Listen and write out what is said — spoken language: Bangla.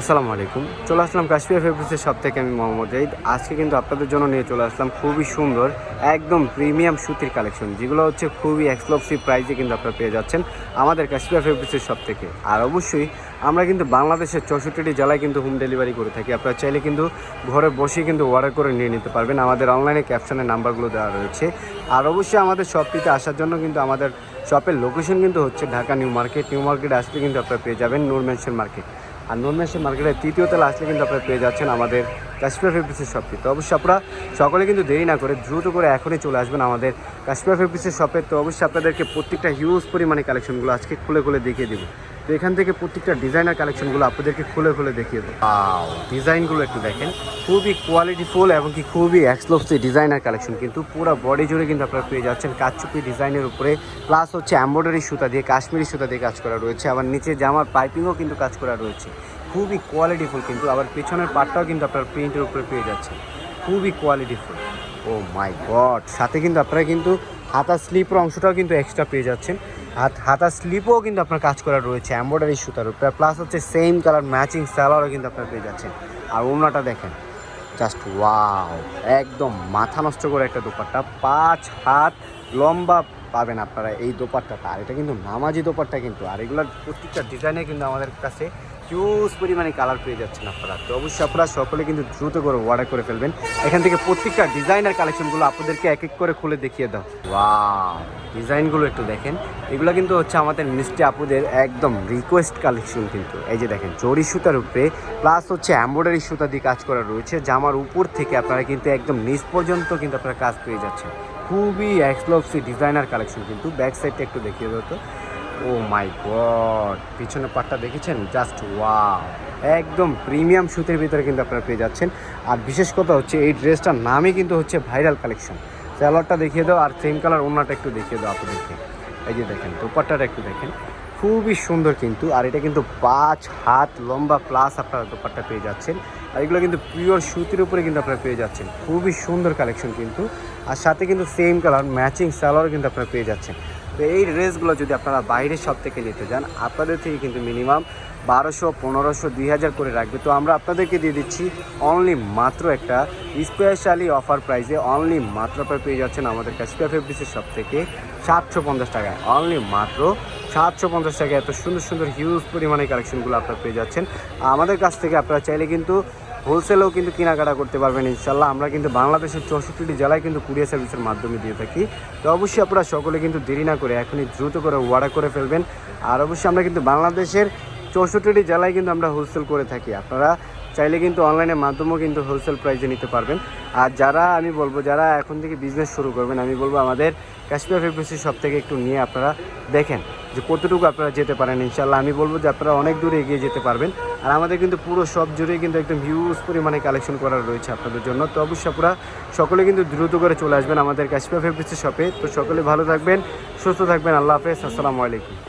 আসসালামু আলাইকুম। চলে আসলাম কাশ্মীর ফেব্রিক্সের সব থেকে আমি মোহাম্মদ জাহিদ। আজকে কিন্তু আপনাদের জন্য নিয়ে চলে আসলাম খুবই সুন্দর, একদম প্রিমিয়াম সুতির কালেকশন, যেগুলো হচ্ছে খুবই এক্সক্লুসিভ প্রাইসে কিন্তু আপনারা পেয়ে যাচ্ছেন আমাদের কাশ্মীর ফেব্রিক্সের সব থেকে। আর অবশ্যই আমরা কিন্তু বাংলাদেশের চৌষট্টিটি জেলায় কিন্তু হোম ডেলিভারি করে থাকি। আপনারা চাইলে কিন্তু ঘরে বসে কিন্তু অর্ডার করে নিয়ে নিতে পারবেন। আমাদের অনলাইনে ক্যাপশনের নাম্বারগুলো দেওয়া রয়েছে। আর অবশ্যই আমাদের শপটিতে আসার জন্য কিন্তু আমাদের শপের লোকেশন কিন্তু হচ্ছে ঢাকা নিউ মার্কেট। নিউ মার্কেটে আসলে কিন্তু আপনারা পেয়ে যাবেন নূর মেনশন মার্কেট। আর নন মেশিন মার্কেটের তৃতীয় তলা আসলে কিন্তু আপনারা পেয়ে যাচ্ছেন আমাদের কাশ্মীর ফেব্রিক্সের শপটি তো অবশ্যই আপনারা সকলে কিন্তু দেরি না করে দ্রুত করে এখনই চলে আসবেন আমাদের কাশ্মীর ফেব্রিক্সের শপে তো অবশ্যই আপনাদেরকে প্রত্যেকটা হিউজ পরিমাণে কালেকশনগুলো আজকে খুলে খুলে দেখিয়ে দেবো। তো এখান থেকে প্রত্যেকটা ডিজাইনার কালেকশনগুলো আপনাদেরকে খুলে খুলে দেখিয়ে দেবো। ডিজাইনগুলো একটু দেখেন। খুবই কোয়ালিটিফুল এবং কি খুবই এক্সক্লুসিভ ডিজাইনার কালেকশন কিন্তু পুরো বডি জুড়ে কিন্তু আপনারা পেয়ে যাচ্ছেন কাচচুপি ডিজাইনের উপরে। প্লাস হচ্ছে এম্ব্রয়ডারি সুতা দিয়ে কাশ্মীরি সুতা দিয়ে কাজ করা রয়েছে। আবার নিচে জামার পাইপিংও কিন্তু কাজ করা রয়েছে। খুবই কোয়ালিটিফুল কিন্তু আবার পেছনের পার্টটাও কিন্তু আপনার প্রিন্টের উপরে পেয়ে যাচ্ছে। খুবই কোয়ালিটিফুল ও মাই গড সাথে কিন্তু আপনারা কিন্তু হাতা স্লিপের অংশটাও কিন্তু এক্সট্রা পেয়ে যাচ্ছেন। হাত হাতা স্লিপও কিন্তু আপনার কাজ করা রয়েছে এম্ব্রয়ডারি সুতার উপরে। প্লাস হচ্ছে সেম কালার ম্যাচিং স্যালারও কিন্তু আপনারা পেয়ে যাচ্ছেন। আর ওনাটা দেখেন। জাস্ট ওয়াও একদম মাথা নষ্ট করে একটা দোপাট্টা। পাঁচ হাত লম্বা পাবেন আপনারা এই দোপাট্টাটা। আর এটা কিন্তু নামাজি দোপাট্টা কিন্তু। আর এগুলোর প্রত্যেকটা ডিজাইনে কিন্তু আমাদের কাছে হিউজ পরিমাণে কালার পেয়ে যাচ্ছেন আপনারা। তো অবশ্যই আপনারা সকলে কিন্তু দ্রুত করে অর্ডার করে ফেলবেন। এখান থেকে প্রত্যেকটা ডিজাইনার কালেকশনগুলো আপনাদেরকে এক এক করে খুলে দেখিয়ে দাও। ওয়াও ডিজাইনগুলো একটু দেখেন। এগুলো কিন্তু হচ্ছে আমাদের মিষ্টি আপুদের একদম রিকোয়েস্ট কালেকশন কিন্তু। এই যে দেখেন, জরি সুতার উপরে প্লাস হচ্ছে এম্ব্রয়ডারি সুতা দিয়ে কাজ করা রয়েছে, জামার উপর থেকে আপনারা কিন্তু একদম নিচ পর্যন্ত কিন্তু আপনারা কাজ পেয়ে যাচ্ছেন। খুবই এক্সক্লুসিভ ডিজাইনার কালেকশন কিন্তু। ব্যাক সাইডটা একটু দেখিয়ে দাও তো। ও মাই গড পিছনে পাটটা দেখেছেন? Just wow. একদম প্রিমিয়াম সুতের ভিতরে কিন্তু আপনারা পেয়ে যাচ্ছেন। আর বিশেষ কথা হচ্ছে, এই ড্রেসটার নামই কিন্তু হচ্ছে ভাইরাল কালেকশন। স্যালোয়ারটা দেখিয়ে দাও আর সেম কালার ওনাটা একটু দেখিয়ে দাও আপনাদেরকে। এই যে দেখেন, দোপাট্টাটা একটু দেখেন। খুবই সুন্দর কিন্তু, আর এটা কিন্তু পাঁচ হাত লম্বা প্লাস আপনারা দোপাট্টা পেয়ে যাচ্ছেন। আর এগুলো কিন্তু পিওর সুতির উপরে কিন্তু আপনারা পেয়ে যাচ্ছেন। খুবই সুন্দর কালেকশন কিন্তু। আর সাথে কিন্তু সেম কালার ম্যাচিং স্যালোয়ার কিন্তু আপনারা পেয়ে যাচ্ছেন। তো এই ড্রেসগুলো যদি আপনারা বাইরের সব থেকে নিতে যান, আপনাদের থেকে কিন্তু মিনিমাম বারোশো, পনেরোশো দুই হাজার করে রাখবে। তো আমরা আপনাদেরকে দিয়ে দিচ্ছি অনলি মাত্র একটা স্পেশালি অফার প্রাইসে অনলি মাত্র আপনারা পেয়ে যাচ্ছেন আমাদের কাশ্মীর ফেব্রিক্সের সব থেকে সাতশো পঞ্চাশ টাকায়। অনলি মাত্র সাতশো পঞ্চাশ টাকায় এত সুন্দর সুন্দর হিউজ পরিমাণে কালেকশনগুলো আপনারা পেয়ে যাচ্ছেন। আমাদের কাছ থেকে আপনারা চাইলে কিন্তু হোলসেলেও কিন্তু কেনাকাটা করতে পারবেন ইনশাল্লাহ আমরা কিন্তু বাংলাদেশের চৌষট্টিটি জেলায় কিন্তু কুরিয়ার সার্ভিসের মাধ্যমে দিয়ে থাকি। তো অবশ্যই আপনারা সকলে কিন্তু দেরি না করে এখনই দ্রুত করে অর্ডার করে ফেলবেন। আর অবশ্যই আমরা কিন্তু বাংলাদেশের চৌষট্টিটি জেলায় কিন্তু আমরা হোলসেল করে থাকি। আপনারা চাইলে কিন্তু অনলাইনের মাধ্যমেও কিন্তু হোলসেল প্রাইসে নিতে পারবেন। আর যারা, আমি বলব, যারা এখন থেকে বিজনেস শুরু করবেন, আমি বলব আমাদের কাশ্মীর ফেব্রিক্সের সব থেকে একটু নিয়ে আপনারা দেখেন যে কতটুকু আপনারা যেতে পারেন। ইনশাল্লাহ আমি বলব যে আপনারা অনেক দূরে এগিয়ে যেতে পারবেন। আর আমাদের কিন্তু পুরো সব জুড়েই কিন্তু একদম হিউজ পরিমাণে কালেকশন করা রয়েছে আপনাদের জন্য। তো অবশ্যই আপনারা সকলে কিন্তু দ্রুত করে চলে আসবেন আমাদের কাশ্মীর ফেব্রিক্সের শপে তো সকলে ভালো থাকবেন, সুস্থ থাকবেন। আল্লাহ হাফেজ। আসসালামু আলাইকুম।